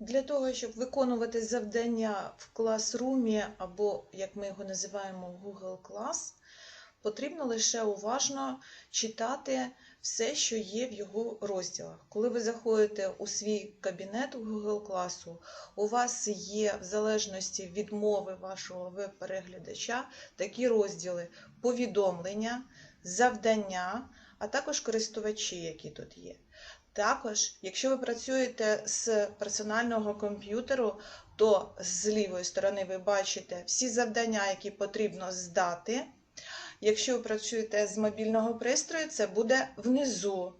Для того, щоб виконувати завдання в класрумі або, як ми його називаємо, Google Class, потрібно лише уважно читати все, що є в його розділах. Коли ви заходите у свій кабінет у Google класу, у вас є, в залежності від мови вашого веб-переглядача, такі розділи повідомлення, завдання, а також користувачі, які тут є. Також, якщо ви працюєте з персонального комп'ютеру, то з лівої сторони ви бачите всі завдання, які потрібно здати. Якщо ви працюєте з мобільного пристрою, це буде внизу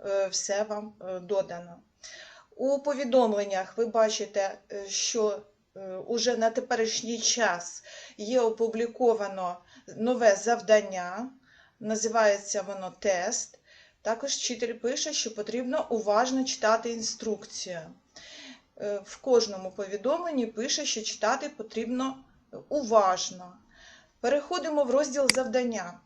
е, все вам е, додано. У повідомленнях ви бачите, е, що уже на теперішній час є опубліковано нове завдання, називається воно тест. Також вчитель пише, що потрібно уважно читати інструкцію. Е, В кожному повідомленні пише, що читати потрібно уважно. Переходимо в розділ завдання.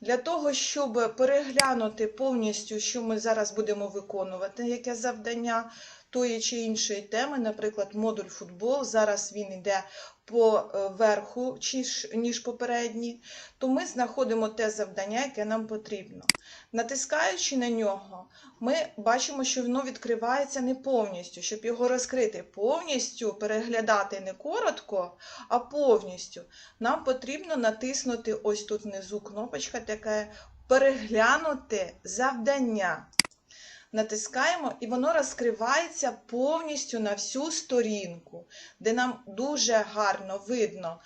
Для того, щоб переглянути повністю, що ми зараз будемо виконувати, яке завдання тої чи іншої теми, наприклад, модуль футбол, зараз він йде по е, верху, ніж попередній, то ми знаходимо те завдання, яке нам потрібно. Натискаючи на нього, ми бачимо, що воно відкривається не повністю. Щоб його розкрити повністю, переглядати не коротко, а повністю, нам потрібно натиснути ось тут внизу кнопочка така переглянути завдання. Натискаємо, і воно розкривається повністю на всю сторінку, де нам дуже гарно видно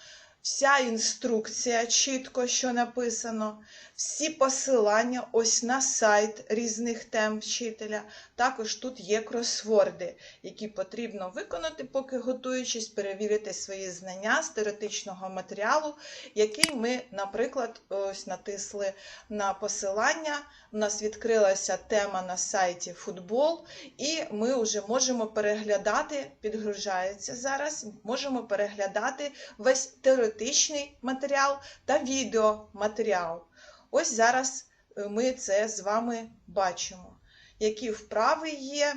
вся інструкція, чітко, що написано, всі посилання ось на сайт різних тем вчителя. Також тут є кросворди, які потрібно виконати, поки готуючись, перевірити свої знання з теоретичного матеріалу, який ми, наприклад, ось натисли на посилання. У нас відкрилася тема на сайті футбол, і ми вже можемо переглядати, підгружається зараз, можемо переглядати весь теоретичний матеріал та відеоматеріал. Ось зараз е, ми це з вами бачимо. Які вправи є,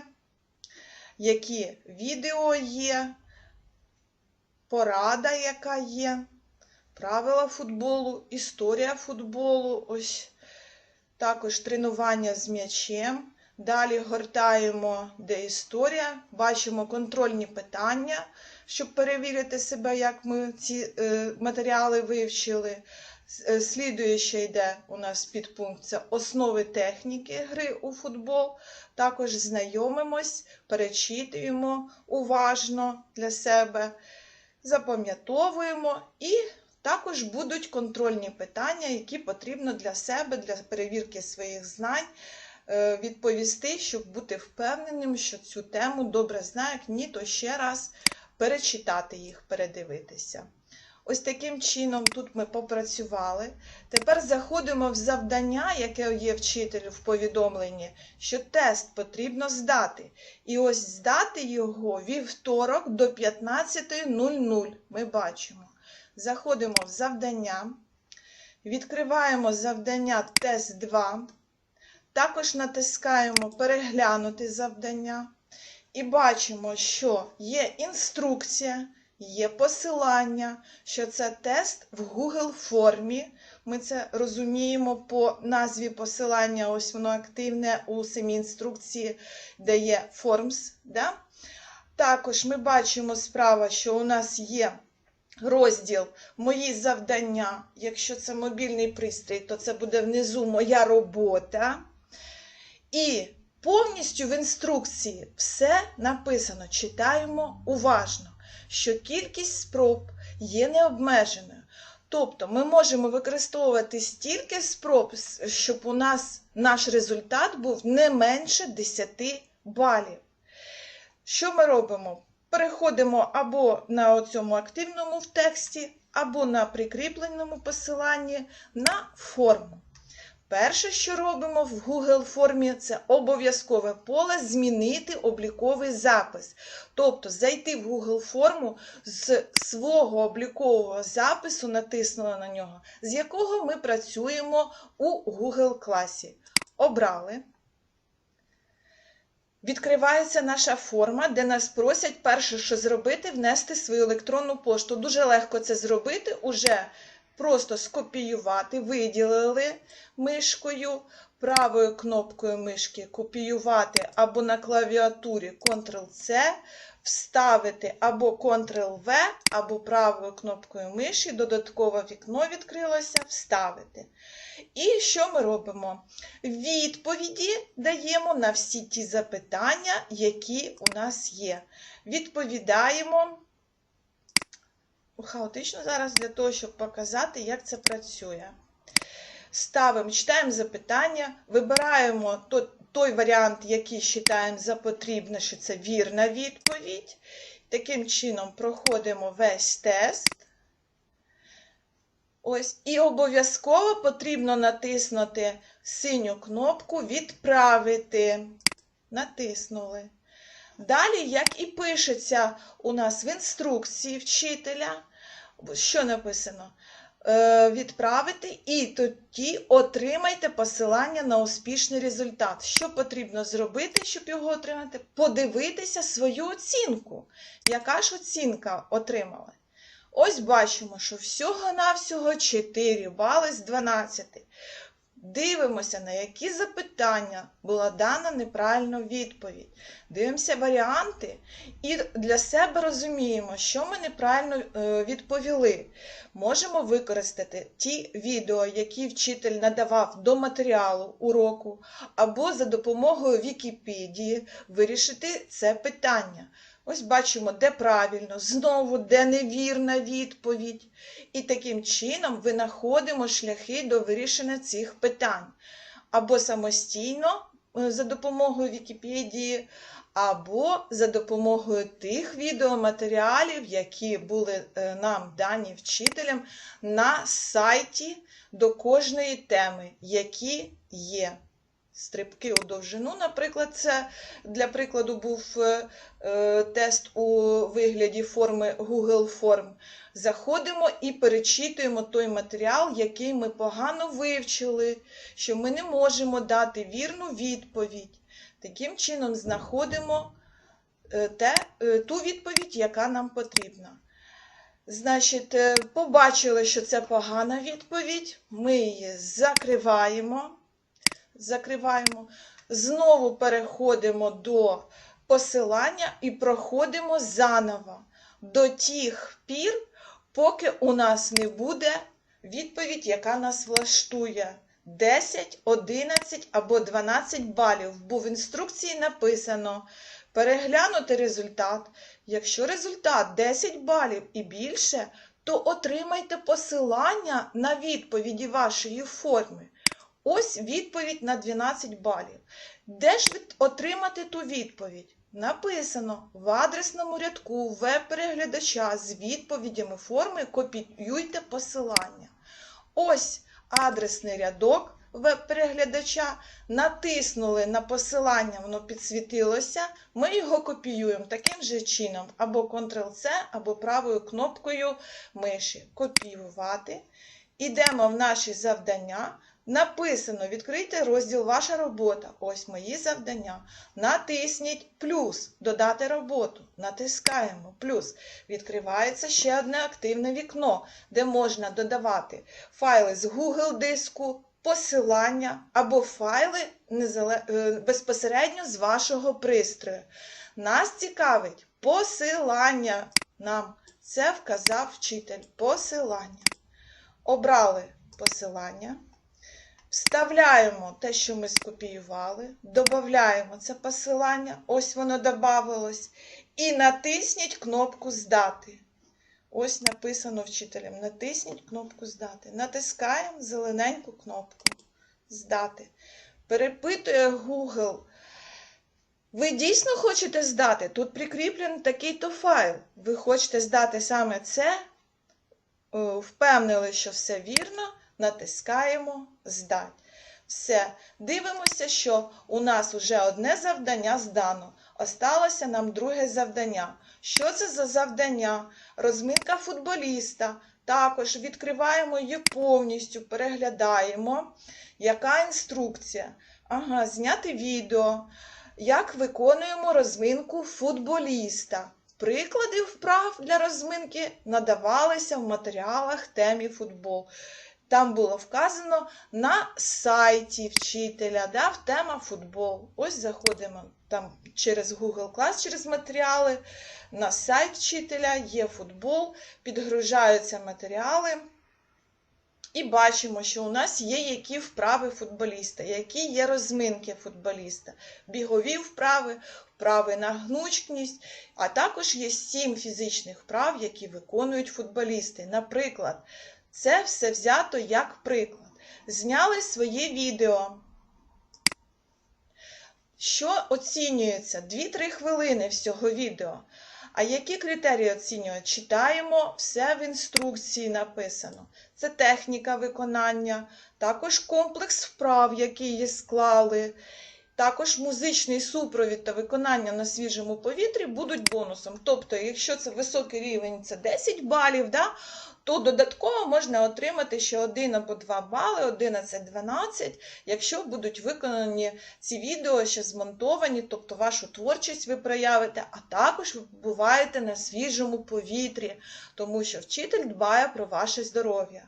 які відео є, порада, яка є, правила футболу, історія футболу, ось також тренування з м'ячем. Далі гортаємо, де історія, бачимо контрольні питання, щоб перевірити себе, як ми ці е, матеріали вивчили. Е, слідуюче йде у нас підпункт це основи техніки гри у футбол. Також знайомимось, перечитуємо уважно для себе, запам'ятовуємо і також будуть контрольні питання, які потрібно для себе, для перевірки своїх знань відповісти, щоб бути впевненим, що цю тему добре знаю, як ні, то ще раз перечитати їх, передивитися. Ось таким чином тут ми попрацювали. Тепер заходимо в завдання, яке є вчителю в повідомленні, що тест потрібно здати. І ось здати його вівторок до 15.00. Ми бачимо. Заходимо в завдання, відкриваємо завдання тест 2. Також натискаємо Переглянути завдання. І бачимо, що є інструкція. Є посилання, що це тест в Google формі. Ми це розуміємо по назві посилання, ось воно активне у самій інструкції, де є Forms. Да? Також ми бачимо справа, що у нас є розділ Мої завдання. Якщо це мобільний пристрій, то це буде внизу Моя робота. І повністю в інструкції все написано. Читаємо уважно що кількість спроб є необмеженою. Тобто ми можемо використовувати стільки спроб, щоб у нас наш результат був не менше 10 балів. Що ми робимо? Переходимо або на цьому активному в тексті, або на прикріпленому посиланні на форму. Перше, що робимо в Google формі, це обов'язкове поле змінити обліковий запис. Тобто зайти в Google форму з свого облікового запису, натиснули на нього, з якого ми працюємо у Google класі. Обрали. відкривається наша форма, де нас просять перше, що зробити, внести свою електронну пошту. Дуже легко це зробити, уже просто скопіювати, виділили мишкою, правою кнопкою мишки копіювати або на клавіатурі Ctrl-C, вставити або Ctrl-V, або правою кнопкою миші, додаткове вікно відкрилося, вставити. І що ми робимо? Відповіді даємо на всі ті запитання, які у нас є. Відповідаємо хаотично зараз для того, щоб показати, як це працює. Ставимо, читаємо запитання, вибираємо той варіант, який вважаємо за потрібне, що це вірна відповідь. Таким чином проходимо весь тест. Ось, і обов'язково потрібно натиснути синю кнопку Відправити. Натиснули. Далі, як і пишеться у нас в інструкції вчителя, що написано? Е, Відправити і тоді отримайте посилання на успішний результат. Що потрібно зробити, щоб його отримати? Подивитися свою оцінку. Яка ж оцінка отримала? Ось бачимо, що всього-навсього 4 бали з 12. Дивимося, на які запитання була дана неправильна відповідь. Дивимося варіанти і для себе розуміємо, що ми неправильно е, відповіли. Можемо використати ті відео, які вчитель надавав до матеріалу уроку, або за допомогою Вікіпедії вирішити це питання. Ось бачимо, де правильно, знову де невірна відповідь. І таким чином винаходимо шляхи до вирішення цих питань. Або самостійно е, за допомогою Вікіпедії, або за допомогою тих відеоматеріалів, які були е, нам дані вчителем на сайті до кожної теми, які є. Стрибки у довжину, наприклад, це для прикладу був е, е, тест у вигляді форми Google Form. Заходимо і перечитуємо той матеріал, який ми погано вивчили, що ми не можемо дати вірну відповідь. Таким чином знаходимо е, те, е, ту відповідь, яка нам потрібна. Значить, побачили, що це погана відповідь, ми її закриваємо. Закриваємо. Знову переходимо до посилання і проходимо заново до тих пір, поки у нас не буде відповідь, яка нас влаштує. 10, 11 або 12 балів, бо в інструкції написано переглянути результат. Якщо результат 10 балів і більше, то отримайте посилання на відповіді вашої форми. Ось відповідь на 12 балів. Де ж отримати ту відповідь? Написано в адресному рядку веб-переглядача з відповідями форми копіюйте посилання. Ось адресний рядок веб-переглядача. Натиснули на посилання, воно підсвітилося. Ми його копіюємо таким же чином, або Ctrl-C, або правою кнопкою миші. Копіювати. Ідемо в наші завдання. Написано, відкрийте розділ Ваша робота. Ось мої завдання. Натисніть плюс, додати роботу. Натискаємо плюс. Відкривається ще одне активне вікно, де можна додавати файли з Google диску, посилання або файли е, безпосередньо з вашого пристрою. Нас цікавить посилання. Нам це вказав вчитель. Посилання. Обрали посилання. Вставляємо те, що ми скопіювали, додаємо це посилання, ось воно додавалось, і натисніть кнопку Здати. Ось написано вчителем: натисніть кнопку Здати. Натискаємо зелененьку кнопку Здати. Перепитує Google. Ви дійсно хочете здати? Тут прикріплений такий-то файл. Ви хочете здати саме це? Е, Впевнили, що все вірно. Натискаємо Здать. Все. Дивимося, що у нас вже одне завдання здано. Осталося нам друге завдання. Що це за завдання? Розминка футболіста. Також відкриваємо її повністю, переглядаємо. Яка інструкція? Ага, зняти відео. як виконуємо розминку футболіста. Приклади вправ для розминки надавалися в матеріалах темі футбол. Там було вказано на сайті вчителя, да, в тема футбол. Ось заходимо там через Google Class, через матеріали. На сайт вчителя є футбол, підгружаються матеріали. І бачимо, що у нас є які вправи футболіста, які є розминки футболіста, бігові вправи, вправи на гнучкість, а також є сім фізичних вправ, які виконують футболісти. Наприклад, це все взято як приклад. Зняли своє відео. Що оцінюється? 2-3 хвилини всього відео. А які критерії оцінюють? Читаємо, все в інструкції написано. Це техніка виконання, також комплекс вправ, які її склали, також музичний супровід та виконання на свіжому повітрі будуть бонусом. Тобто, якщо це високий рівень, це 10 балів, да, то додатково можна отримати ще 1 або 2 бали, 11-12, якщо будуть виконані ці відео, ще змонтовані, тобто вашу творчість ви проявите, а також ви побуваєте на свіжому повітрі, тому що вчитель дбає про ваше здоров'я.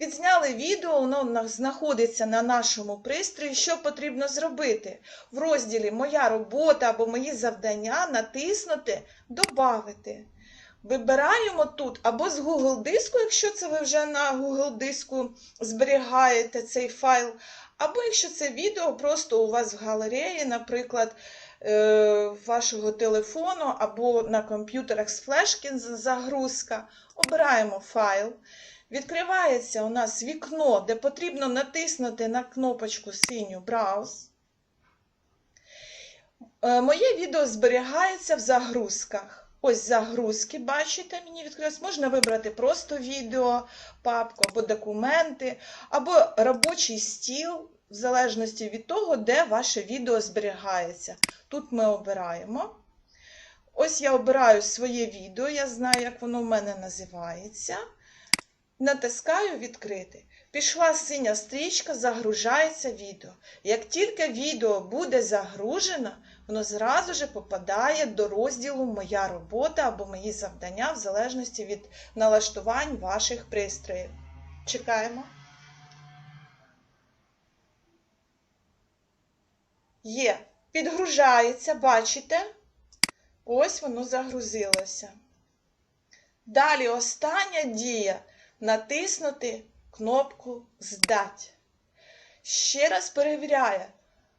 Відзняли відео, воно знаходиться на нашому пристрої. Що потрібно зробити? В розділі Моя робота або мої завдання натиснути Добавити. Вибираємо тут або з Google диску, якщо це ви вже на Google диску зберігаєте цей файл, або якщо це відео просто у вас в галереї, наприклад, е, вашого телефону, або на комп'ютерах з флешки загрузка. Обираємо файл. Відкривається у нас вікно, де потрібно натиснути на кнопочку синю Брауз. Е, моє відео зберігається в загрузках. Ось загрузки, бачите, мені відкрилось. Можна вибрати просто відео, папку, або документи, або робочий стіл, в залежності від того, де ваше відео зберігається. Тут ми обираємо. Ось я обираю своє відео, я знаю, як воно в мене називається. Натискаю відкрити. Пішла синя стрічка, загружається відео. Як тільки відео буде загружено, воно зразу же попадає до розділу Моя робота або мої завдання, в залежності від налаштувань ваших пристроїв. Чекаємо. Є. Підгружається, бачите? Ось воно загрузилося. Далі остання дія натиснути кнопку Здать. Ще раз перевіряє.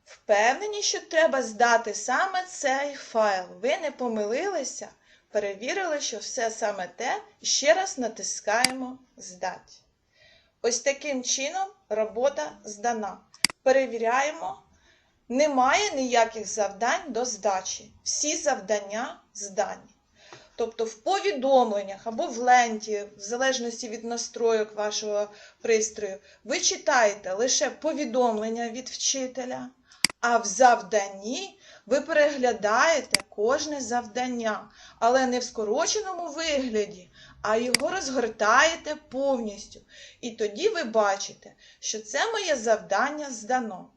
Впевнені, що треба здати саме цей файл. Ви не помилилися, перевірили, що все саме те, ще раз натискаємо Здать. Ось таким чином робота здана. Перевіряємо. Немає ніяких завдань до здачі. Всі завдання здані. Тобто в повідомленнях або в ленті, в залежності від настройок вашого пристрою, ви читаєте лише повідомлення від вчителя, а в завданні ви переглядаєте кожне завдання, але не в скороченому вигляді, а його розгортаєте повністю. І тоді ви бачите, що це моє завдання здано.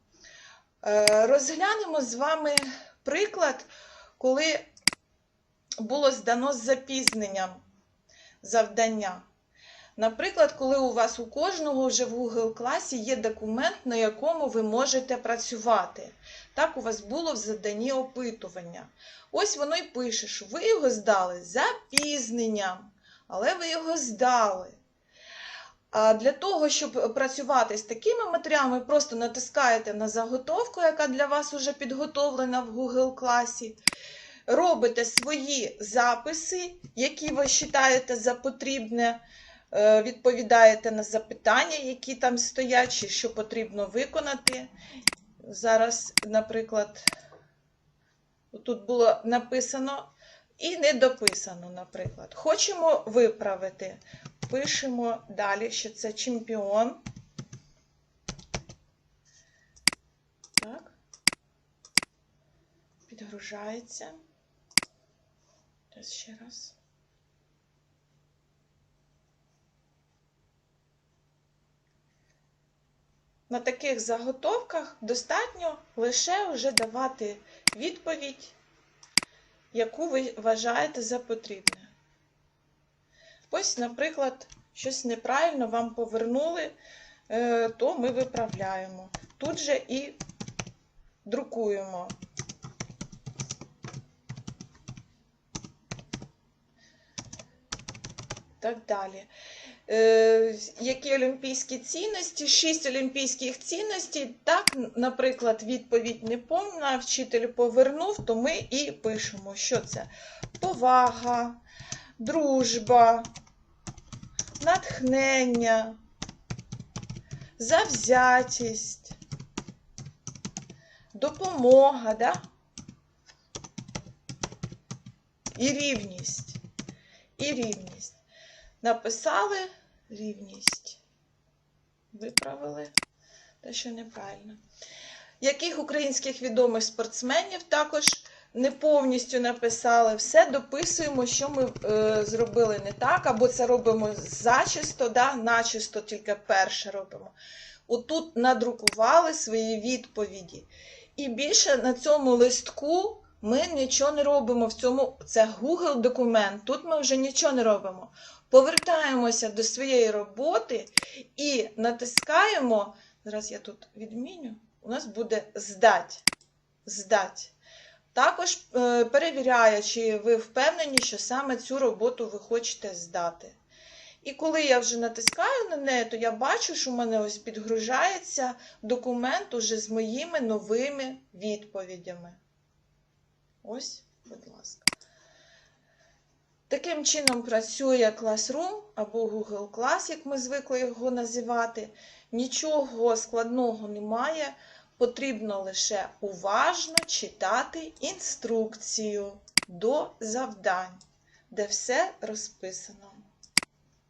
Е, розглянемо з вами приклад, коли було здано з запізненням завдання. Наприклад, коли у вас у кожного вже в Google класі є документ, на якому ви можете працювати. Так, у вас було в заданні опитування. Ось воно й пише, що ви його здали запізненням, але ви його здали. А для того, щоб працювати з такими матеріалами, просто натискаєте на заготовку, яка для вас вже підготовлена в Google класі робите свої записи, які ви вважаєте за потрібне, е, відповідаєте на запитання, які там стоять, чи що потрібно виконати. Зараз, наприклад, тут було написано і не дописано, наприклад. Хочемо виправити. Пишемо далі, що це чемпіон. Так. Підгружається. Зараз ще раз. на таких заготовках достатньо лише вже давати відповідь, яку ви вважаєте за потрібне. Ось, наприклад, щось неправильно вам повернули, е, то ми виправляємо. Тут же і друкуємо. Так далі. Е, які олімпійські цінності? Шість олімпійських цінностей. Так, наприклад, відповідь не повна, вчитель повернув, то ми і пишемо, що це повага, дружба, натхнення, завзятість, допомога, да? і рівність. І рівність. Написали рівність. Виправили те, що неправильно. Яких українських відомих спортсменів також не повністю написали. Все дописуємо, що ми е, зробили не так, або це робимо зачисто, да? начисто тільки перше робимо. Отут надрукували свої відповіді. І більше на цьому листку ми нічого не робимо. В цьому це Google документ. Тут ми вже нічого не робимо. Повертаємося до своєї роботи і натискаємо. Зараз я тут відміню. У нас буде здать. здать. Також е, перевіряю, чи ви впевнені, що саме цю роботу ви хочете здати. І коли я вже натискаю на неї, то я бачу, що в мене ось підгружається документ уже з моїми новими відповідями. Ось, будь ласка. Таким чином працює Classroom або Google Class, як ми звикли його називати. Нічого складного немає. Потрібно лише уважно читати інструкцію до завдань, де все розписано.